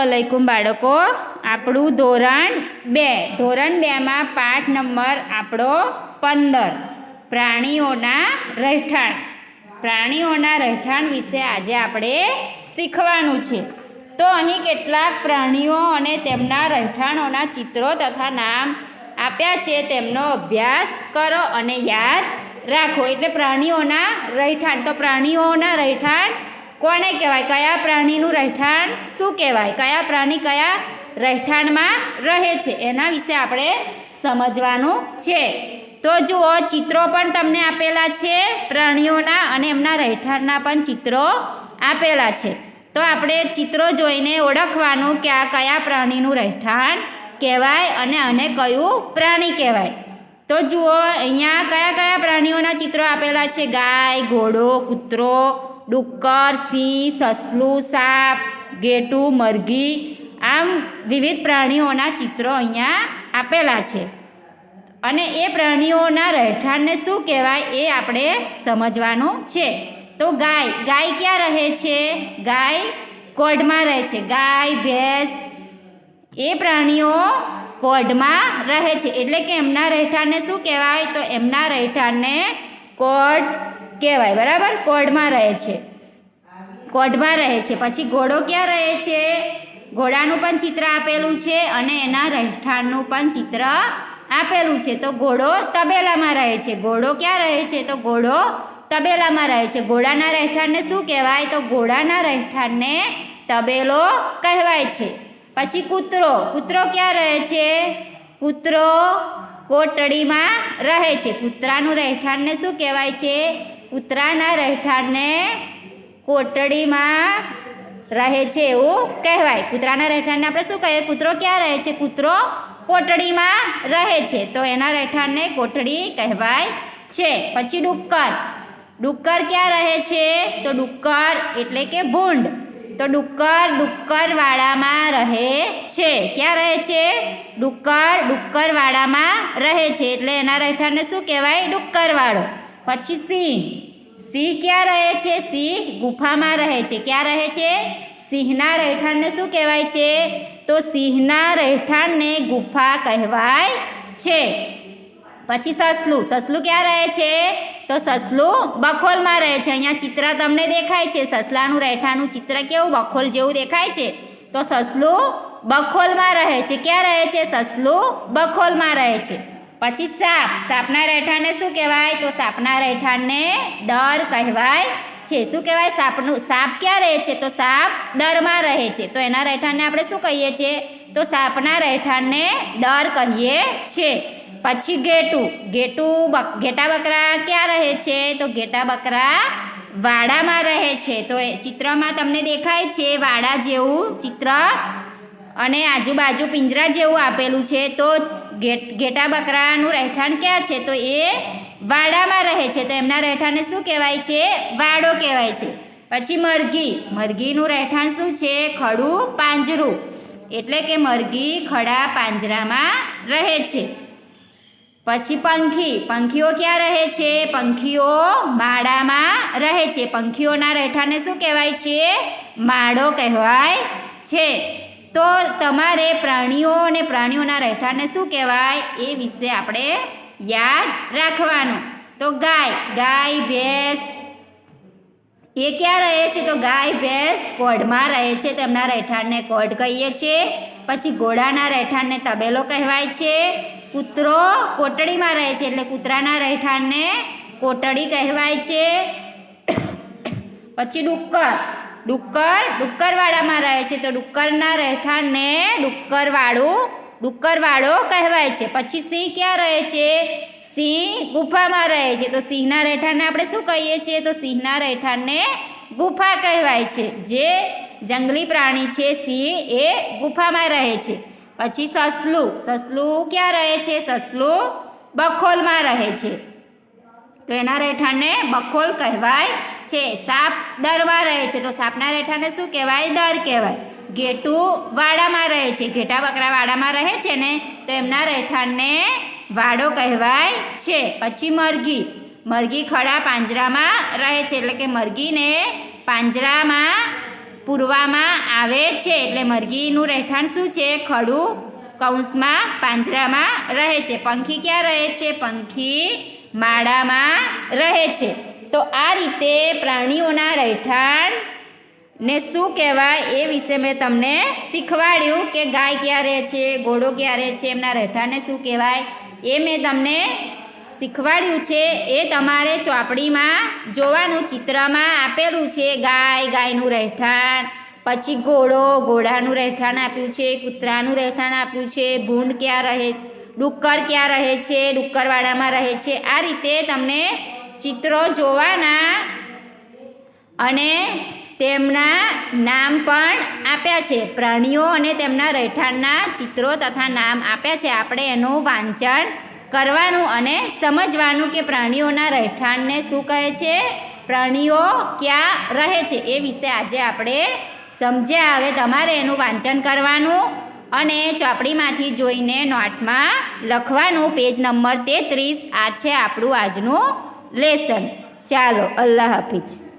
અલૈકુમ બાળકો. આપણું ધોરણ બે. ધોરણ બેમાં પાઠ નંબર આપણો પંદર. પ્રાણીઓના રહેઠાણ. પ્રાણીઓના રહેઠાણ વિશે આજે આપણે શીખવાનું છે. તો અહીં કેટલાક પ્રાણીઓ અને તેમના રહેઠાણોના ચિત્રો તથા નામ આપ્યા છે. તેમનો અભ્યાસ કરો અને યાદ રાખો. એટલે પ્રાણીઓના રહેઠાણ. તો પ્રાણીઓના રહેઠાણ કોને કહેવાય? કયા પ્રાણીનું રહેઠાણ શું કહેવાય? કયા પ્રાણી કયા રહેઠાણમાં રહે છે? એના વિશે આપણે સમજવાનું છે. તો જુઓ, ચિત્રો પણ તમને આપેલા છે, પ્રાણીઓના અને એમના રહેઠાણના પણ ચિત્રો આપેલા છે. તો આપણે ચિત્રો જોઈને ઓળખવાનું કે આ કયા પ્રાણીનું રહેઠાણ કહેવાય અને આને કયું પ્રાણી કહેવાય. તો જુઓ, અહીંયા કયા કયા પ્રાણીઓના ચિત્રો આપેલા છે? ગાય, ઘોડો, કૂતરો ડુક્કર, સિંહ, સસલું, સાપ, ગેટું, મરઘી, આમ વિવિધ પ્રાણીઓના ચિત્રો અહીંયા આપેલા છે. અને એ પ્રાણીઓના રહેઠાણને શું કહેવાય એ આપણે સમજવાનું છે. તો ગાય ગાય ક્યાં રહે છે? ગાય કોઢમાં રહે છે. ગાય, ભેંસ, એ પ્રાણીઓ કોઢમાં રહે છે. એટલે કે એમના રહેઠાણને શું કહેવાય? તો એમના રહેઠાણને કોઢ કહેવાય, બરાબર? કોઢમાં રહે છે. કોઢમાં રહે છે. પછી ઘોડો ક્યાં રહે છે? ઘોડાનું પણ ચિત્ર આપેલું છે અને એના રહેઠાણનું પણ ચિત્ર આપેલું છે. તો ઘોડો તબેલામાં રહે છે. ઘોડો ક્યાં રહે છે? તો ઘોડો તબેલામાં રહે છે. ઘોડાના રહેઠાણને શું કહેવાય? તો ઘોડાના રહેઠાણને તબેલો કહેવાય છે. પછી કૂતરો. કૂતરો ક્યાં રહે છે? કૂતરો કોટડીમાં રહે છે. કૂતરાનું રહેઠાણને શું કહેવાય છે? કૂતરાના રહેઠાણને કોટડીમાં રહે છે એવું કહેવાય. કૂતરાના રહેઠાણને આપણે શું કહીએ? કૂતરો ક્યાં રહે છે? કૂતરો કોટડીમાં રહે છે. તો એના રહેઠાણને કોટડી કહેવાય છે. પછી ડુક્કર. ડુક્કર ક્યાં રહે છે? તો ડુક્કર એટલે કે ભૂંડ. તો ડુક્કર ડુક્કરવાડામાં રહે છે. ક્યાં રહે છે? ડુક્કર ડુક્કરવાડામાં રહે છે. એટલે એના રહેઠાણને શું કહેવાય? ડુક્કરવાળો. પછી સિંહ. સિંહ ક્યાં રહે છે? સિંહ ગુફામાં રહે છે. ક્યાં રહે છે? સિંહના રહેઠાણને શું કહેવાય છે? તો સિંહના રહેઠાણને ગુફા કહેવાય છે. પછી સસલું. સસલું ક્યાં રહે છે? તો સસલું બખોલમાં રહે છે. અહીંયા ચિત્ર તમને દેખાય છે. સસલાનું રહેઠાણનું ચિત્ર કેવું? બખોલ જેવું દેખાય છે. તો સસલું બખોલમાં રહે છે. ક્યાં રહે છે? સસલું બખોલમાં રહે છે. પછી સાપ. સાપના રહેઠાણને શું કહેવાય? તો સાપના રહેઠાણને દર કહેવાય છે. શું કહેવાય? સાપનું, સાપ ક્યાં રહે છે? તો સાપ દરમાં રહે છે. તો એના રહેઠાણને આપણે શું કહીએ છીએ? તો સાપના રહેઠાણને દર કહીએ છીએ પછી ગેટું. ગેટું ઘેટા બકરા ક્યાં રહે છે? તો ઘેટા બકરા વાડામાં રહે છે. તો એ ચિત્રમાં તમને દેખાય છે વાડા જેવું ચિત્ર અને આજુબાજુ પિંજરા જેવું આપેલું છે. તો ઘેટ ઘેટા બકરાનું રહેઠાણ ક્યાં છે? તો એ વાડામાં રહે છે. તો એમના રહેઠાણને શું કહેવાય છે? વાડો કહેવાય છે. પછી મરઘી. મરઘીનું રહેઠાણ શું છે? ખડું પાંજરું. એટલે કે મરઘી ખડા પાંજરામાં રહે છે. પછી પંખી. પંખીઓ ક્યાં રહે છે? પંખીઓ માળામાં રહે છે. પંખીઓના રહેઠાણને શું કહેવાય છે? માળો કહેવાય છે. તો તમારે પ્રાણીઓ અને પ્રાણીઓના રહેઠાણને શું કહેવાય? એ વિશે આપણે યાદ રાખવાનું. તો ગાય ગાય, ભેંસ. એ ક્યાં રહે છે? તો ગાય, ભેંસ કોઢમાં રહે છે. તો એમના રહેઠાણને કોઢ કહીએ છીએ. પછી ઘોડાના રહેઠાણને તબેલો કહેવાય છે. કૂતરો કોટડીમાં રહે છે એટલે કૂતરાના રહેઠાણને કોટડી કહેવાય છે. પછી ડુક્કર. ડુક્કર, ડુક્કરવાડામાં રહે છે. તો ડુક્કરના રહેઠાણને ડુક્કરવાળું ડુક્કરવાળો કહેવાય છે. પછી સિંહ ક્યાં રહે છે? સિંહ ગુફામાં રહે છે. તો સિંહના રહેઠાણને આપણે શું કહીએ છીએ? તો સિંહના રહેઠાણને ગુફા કહેવાય છે. જે જંગલી પ્રાણી છે, સિંહ એ ગુફામાં રહે છે. પછી સસલું. સસલું ક્યાં રહે છે? સસલું બખોલમાં રહે છે. તો એના રહેઠાણને બખોલ કહેવાય છે, સાપ દરમાં રહે છે. તો સાપના રહેઠાણને શું કહેવાય? દર કહેવાય. ઘેટું વાડામાં રહે છે. ઘેટા બકરા વાડામાં રહે છે ને, તો એમના રહેઠાણને વાડો કહેવાય છે. પછી મરઘી. મરઘી ખડા પાંજરામાં રહે છે. એટલે કે મરઘીને પાંજરામાં પૂરવામાં આવે છે. એટલે મરઘીનું રહેઠાણ શું છે? ખડું કૌંસમાં પાંજરામાં રહે છે. પંખી ક્યાં રહે છે? પંખી માળામાં રહે છે. તો આ રીતે પ્રાણીઓના રહેઠાણ ને શું કહેવાય એ વિશે મેં તમને શીખવાડ્યું કે ગાય ક્યાં રહે છે, ઘોડો ક્યાં રહે છે, એમના રહેઠાણને શું કહેવાય એ મેં તમને શીખવાડ્યું છે. એ તમારે ચોપડીમાં જોવાનું, ચિત્રમાં આપેલું છે ગાય, ગાયનું રહેઠાણ, પછી ઘોડો, ઘોડાનું રહેઠાણ આપ્યું છે, કૂતરાનું રહેઠાણ આપ્યું છે, ભૂંડ ક્યાં રહે, ડુક્કર ક્યાં રહે છે, ડુક્કરવાડામાં રહે છે. આ રીતે તમને ચિત્રો જોવાના અને તેમના નામ પણ આપ્યા છે. પ્રાણીઓ અને તેમના રહેઠાણના ચિત્રો તથા નામ આપ્યા છે. આપણે એનું વાંચન કરવાનું અને સમજવાનું કે પ્રાણીઓના રહેઠાણને શું કહે છે, પ્રાણીઓ ક્યાં રહે છે એ વિશે આજે આપણે સમજ્યા. હવે તમારે એનું વાંચન કરવાનું અને ચોપડીમાંથી જોઈને નોટમાં લખવાનું. પેજ નંબર તેત્રીસ, આ છે આપણું આજનું લેસન ચાલો અલ્લાહ હાફિઝ.